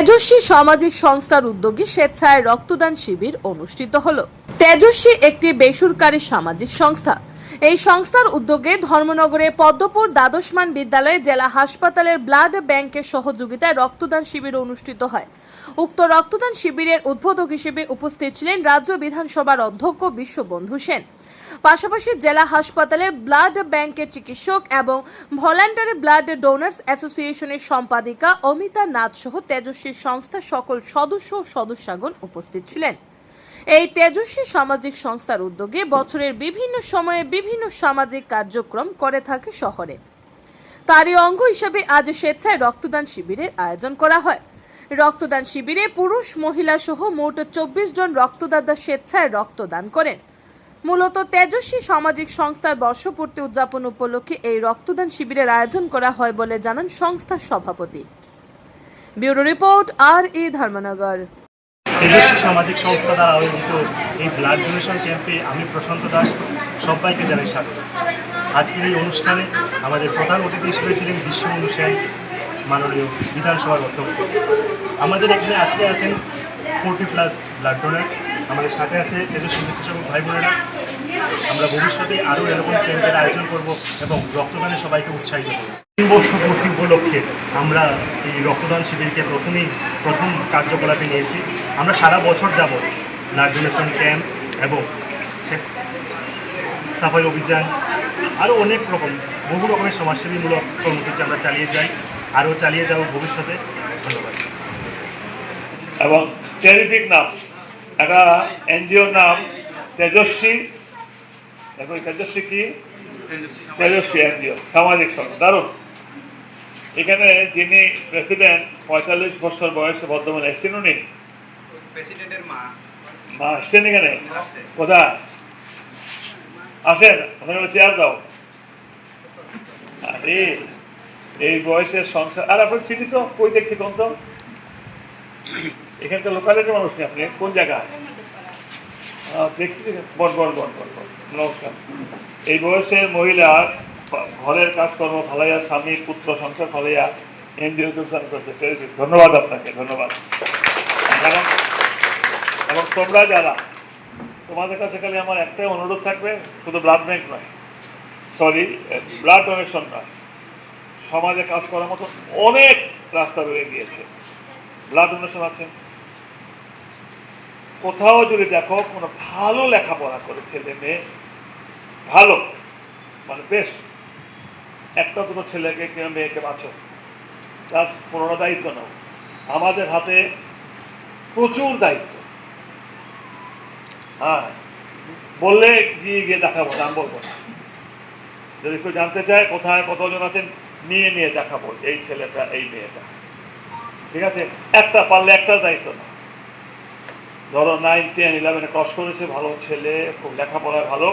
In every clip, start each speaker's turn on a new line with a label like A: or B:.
A: তেজস্বী সামাজিক সংস্থার উদ্যোগে স্বেচ্ছায় রক্তদান শিবির অনুষ্ঠিত হলো। তেজস্বী একটি বেসরকারি সামাজিক সংস্থা। এই সংস্থার উদ্যোগে ধর্মনগরে পদ্মপুর দ্বাদশমান বিদ্যালয়ে জেলা হাসপাতালের ব্লাড ব্যাংকের সহযোগিতায় রক্তদান শিবির অনুষ্ঠিত হয়। উক্ত রক্তদান শিবিরের উদ্বোধক হিসেবে উপস্থিত ছিলেন রাজ্য বিধানসভার অধ্যক্ষ বিশ্ববন্ধু সেন। পাশাপাশি জেলা হাসপাতালের ব্লাড ব্যাংকের চিকিৎসক এবং ভলান্টারি ব্লাড ডোনার্স অ্যাসোসিয়েশনের সম্পাদিকা অমিতা নাথ সহ তেজস্বী সংস্থার সকল সদস্য সদস্যগণ উপস্থিত ছিলেন। এই তেজস্বী সামাজিক সংস্থার উদ্যোগে বছরের বিভিন্ন সময়ে বিভিন্ন সামাজিক কার্যক্রম করে থাকে শহরে। তারই অঙ্গ হিসেবে আজ স্বেচ্ছায় রক্তদান শিবিরের আয়োজন করা হয়। রক্তদান শিবিরে পুরুষ মহিলা সহ মোট চব্বিশ জন রক্তদাতা স্বেচ্ছায় রক্তদান করেন। মূলত তেজস্বী সামাজিক সংস্থার বর্ষপূর্তি উদযাপন উপলক্ষে এই রক্তদান শিবিরের আয়োজন করা হয় বলে জানান সংস্থার সভাপতি। ব্যুরো রিপোর্ট আর ই ধর্মনগর।
B: তেজস্বী সামাজিক সংস্থা দ্বারা আয়োজিত এই ব্লাড ডোনেশন ক্যাম্পে আমি প্রশান্ত দাস সবাইকে জানাই স্বাগত। আজকের এই অনুষ্ঠানে আমাদের প্রধান অতিথি হিসেবে ছিলেন বিশ্ব সেন, মাননীয় বিধানসভার অধ্যক্ষ। আমাদের এখানে আজকে আছেন ফোরটি প্লাস ব্লাড ডোনার। আমাদের সাথে আছে এদের স্বেচ্ছাসেবক ভাই বোনেরা। আমরা ভবিষ্যতে আরও এরকম ক্যাম্পের আয়োজন করব এবং রক্তদানে সবাইকে উৎসাহিত করব। তিন বর্ষ পূর্তি উপলক্ষে আমরা এই রক্তদান শিবিরকে প্রথমেই প্রথম কার্যকলাপে নিয়েছি। আমরা সারা বছর যাব ব্লাড ডোনেশন ক্যাম্প এবং সাফাই অভিযান, আরও অনেক রকম, বহু রকমের সমাজসেবীমূলক কর্মসূচি আমরা চালিয়ে যাই, আরও চালিয়ে যাব ভবিষ্যতে। ধন্যবাদ।
C: এবং টেরিফিক নাম, একটা এনজিওর নাম, তেজস্বী এই তেজস্বী কি? তেজস্বী এনজিও সামাজিক সংস্থা দারুণ। এখানে যিনি প্রেসিডেন্ট পঁয়তাল্লিশ বছর বয়সে বর্ধমান এসছেন উনি?
D: প্রেসিডেন্টের মা।
C: মা আসছেন এখানে? কোথায়? আসেন ওখানে চেয়ার দাও। আরে এই বয়সের সংসার আর আপনার চিনি তো? কই দেখছি কোন তো? এখানকার লোকালিটির মানুষ নেই আপনি? কোন জায়গায় বট বট বট বট নমস্কার। এই বয়সের মহিলা ঘরের কাজকর্ম ফালাইয়া স্বামী, পুত্র, সংসার ফালাইয়া এনজিও যোগদান করতে পেরেছি। ধন্যবাদ আপনাকে, ধন্যবাদ। এবং তোমরা যারা, তোমাদের কাছে খালি আমার একটাই অনুরোধ থাকবে, শুধু ব্লাড ব্যাংক নয় সরি ব্লাড ডোনেশন নয়। সমাজে কাজ করার মতো অনেক রাস্তা বেড়ে গিয়েছে। ব্লাড ডোনেশন আছে। কোথাও যদি দেখো কোনো ভালো লেখাপড়া করে ছেলে মেয়ে, ভালো মানে বেশ, একটা দুটো ছেলেকে কিংবা মেয়েকে বাঁচো, তার পুরোনো দায়িত্ব নাও। আমাদের হাতে প্রচুর দায়িত্ব। হ্যাঁ বললে গিয়ে গিয়ে দেখাবো, নাম বলব না। যদি কেউ জানতে চায় কোথায় কতজন আছেন, নিয়ে নিয়ে দেখাবো এই ছেলেটা, এই মেয়েটা। ঠিক আছে? একটা পারলে একটা দায়িত্ব না ধরো নাইন টেন ইলেভেনে ক্রস করেছে, ভালো ছেলে, খুব লেখাপড়ায় ভালো,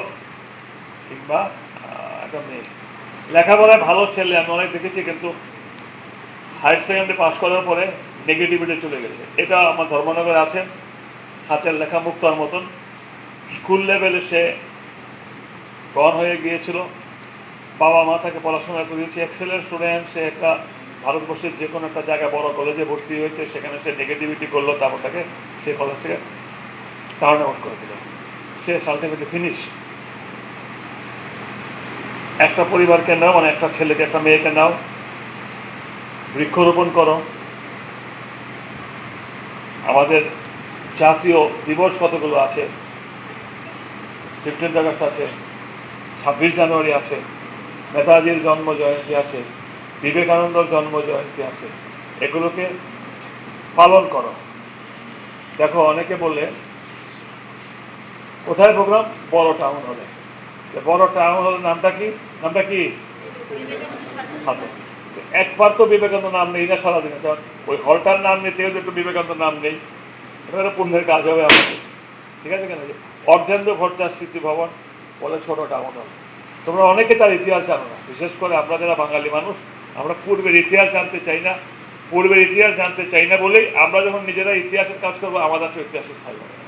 C: কিংবা একটা মেয়ে। লেখাপড়ায় ভালো ছেলে, আমি অনেক দেখেছি, কিন্তু হায়ার সেকেন্ডারি পাস করার পরে নেগেটিভিটি চলে গেছে। এটা আমার ধর্মনগরে আছে, হাতের লেখা মুক্তার মতন। স্কুল লেভেলে সে গড় হয়ে গিয়েছিল। বাবা মা তাকে পড়াশোনা করিয়েছে এক্সেলেন্ট স্টুডেন্ট সে একটা ভারতবর্ষের যে কোনো একটা জায়গায় বড় কলেজে ভর্তি হয়েছে, সেখানে সে নেগেটিভিটি করল, তারপর তাকে সে কলেজ থেকে টার্ন আউট করে দিল। সে সালটিমেটলি ফিনিশ একটা পরিবারকে নাও মানে একটা ছেলেকে, একটা মেয়েকে নাও, বৃক্ষরোপণ করো। আমাদের জাতীয় দিবস কতগুলো আছে? ফিফটিন্থ আগস্ট আছে, ছাব্বিশ জানুয়ারি আছে, নেতাজির জন্ম জয়ন্তী আছে। বিবেকানন্দর জন্ম জয়ন্তী আছে। এগুলোকে পালন করো। দেখো অনেকে বললে কোথায় প্রোগ্রাম? বড় টাউন হলে বড় টাউন হলের নামটা কি? নামটা কি? একবার তো বিবেকানন্দ নাম নেই না সারাদিনে। কারণ ওই হলটার নাম নিতেও যদি একটু বিবেকানন্দ নাম নেই। এবারে পুণ্যের কাজ হবে আমাদের। ঠিক আছে কেন? অর্ধেন্দ্র ভট্টার স্মৃতি ভবন বলে ছোট টাউন হল তোমরা অনেকে তার ইতিহাস জানো না। বিশেষ করে আমরা যারা বাঙালি মানুষ আমরা পূর্বের ইতিহাস জানতে চাই না পূর্বের ইতিহাস জানতে চাই না বলেই আমরা যখন নিজেরা ইতিহাসের কাজ করব, আমাদের তো ইতিহাসের স্থায়ী হবে।